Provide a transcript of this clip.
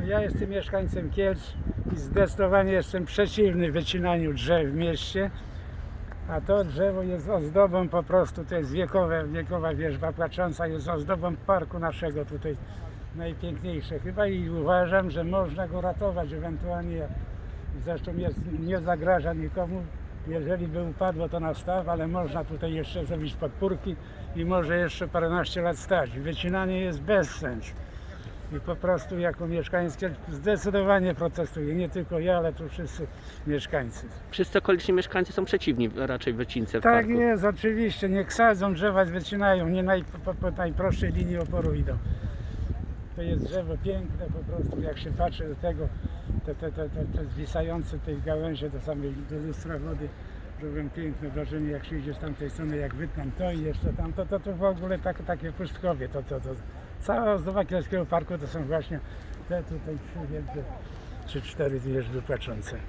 No ja jestem mieszkańcem Kielc i zdecydowanie jestem przeciwny wycinaniu drzew w mieście. A to drzewo jest ozdobą po prostu, to jest wiekowe, wiekowa wierzba płacząca, jest ozdobą parku naszego tutaj najpiękniejsze chyba i uważam, że można go ratować ewentualnie. Zresztą jest, nie zagraża nikomu. Jeżeli by upadło to na staw, ale można tutaj jeszcze zrobić podpórki i może jeszcze paręnaście lat stać. Wycinanie jest bez sensu. I po prostu jako mieszkaniec Kielc zdecydowanie protestuję. Nie tylko ja, ale tu wszyscy mieszkańcy. Wszyscy okoliczni mieszkańcy są przeciwni raczej wycince w Tak parku. jest, oczywiście. Niech sadzą drzewa, wycinają. Nie naj, po, po najprostszej linii oporu idą. To jest drzewo piękne po prostu, jak się patrzy do tego, te, te, te, te, te zwisające tej gałęzie do samej do lustra wody, robią piękne wrażenie, jak się idzie z tamtej strony, jak wytnam to i jeszcze tam, to, to, to w ogóle tak, takie pustkowie, to, to, to. Cała ozdoba Kielskiego Parku to są właśnie te tutaj trzy wielkie, czy cztery wieżby płaczące.